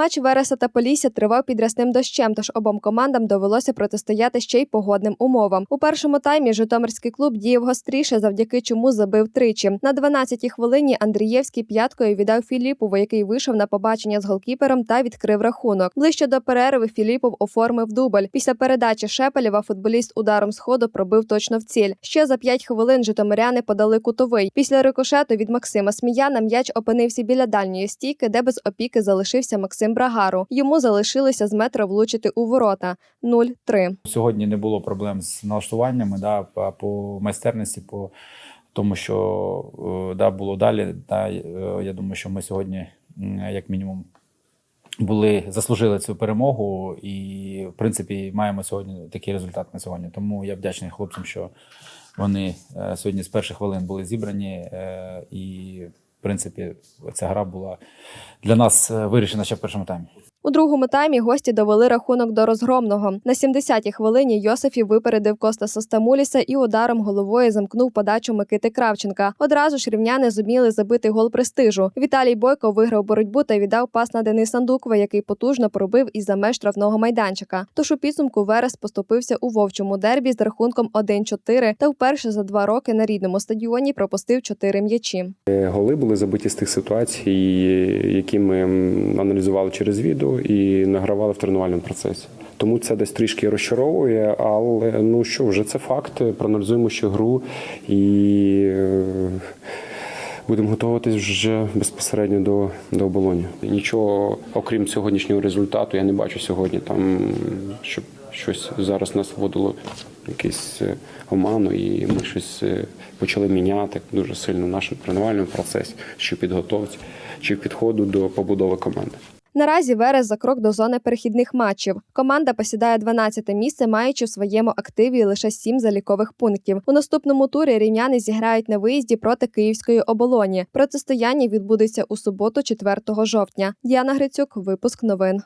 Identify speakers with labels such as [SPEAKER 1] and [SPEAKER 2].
[SPEAKER 1] Матч Вереса та Полісся тривав під дощем, тож обом командам довелося протистояти ще й погодним умовам. У першому таймі Житомирський клуб діяв гостріше, завдяки чому забив тричі. На 12-й хвилині Андрієвський п'яткою віддав Філіпову, який вийшов на побачення з голкіпером та відкрив рахунок. Ближче до перерви Філіпов оформив дубль. Після передачі Шепелєва футболіст ударом сходу пробив точно в ціль. Ще за 5 хвилин житомиряни подали кутовий. Після рикошету від Максима Сміяна м'яч опинився біля дальньої стійки, де без опіки залишився Максим Брагару. Йому залишилося з метра влучити у ворота 0-3.
[SPEAKER 2] Сьогодні не було проблем з налаштуваннями, да, по- майстерності, по тому, що е, да, було далі. Да, е, я думаю, що ми сьогодні, як мінімум, були, заслужили цю перемогу, і, в принципі, маємо сьогодні такий результат на сьогодні. Тому я вдячний хлопцям, що вони е, сьогодні з перших хвилин були зібрані, і, в принципі, ця гра була для нас е, вирішена ще в першому таймі.
[SPEAKER 1] У другому таймі гості довели рахунок до розгромного. На 70-й хвилині Йосифів випередив Костаса Стамуліса і ударом головою замкнув подачу Микити Кравченка. Одразу ж рівняни зуміли забити гол престижу. Віталій Бойко виграв боротьбу та віддав пас на Дениса Андукова, який потужно пробив із за меж штрафного майданчика. Тож у підсумку Верес поступився у вовчому дербі з рахунком 1-4 та вперше за два роки на рідному стадіоні пропустив чотири м'ячі.
[SPEAKER 3] Голи були забиті з тих ситуацій, які ми аналізували через відео і награвали в тренувальному процесі. Тому це десь трішки розчаровує, але ну що, вже це факт. Проаналізуємо ще гру і е, будемо готуватись вже безпосередньо до, до оболоні. Нічого, окрім сьогоднішнього результату, я не бачу сьогодні там, щоб щось зараз нас вводило якийсь е, оману, і ми щось е, почали міняти дуже сильно в нашому тренувальному процесі, чи підготовці, чи підходу до побудови команди.
[SPEAKER 1] Наразі Верес за крок до зони перехідних матчів. Команда посідає 12-те місце, маючи в своєму активі лише 7 залікових пунктів. У наступному турі рівняни зіграють на виїзді проти Київської оболоні. Протистояння відбудеться у суботу, 4 жовтня. Діана Грицюк, випуск новин.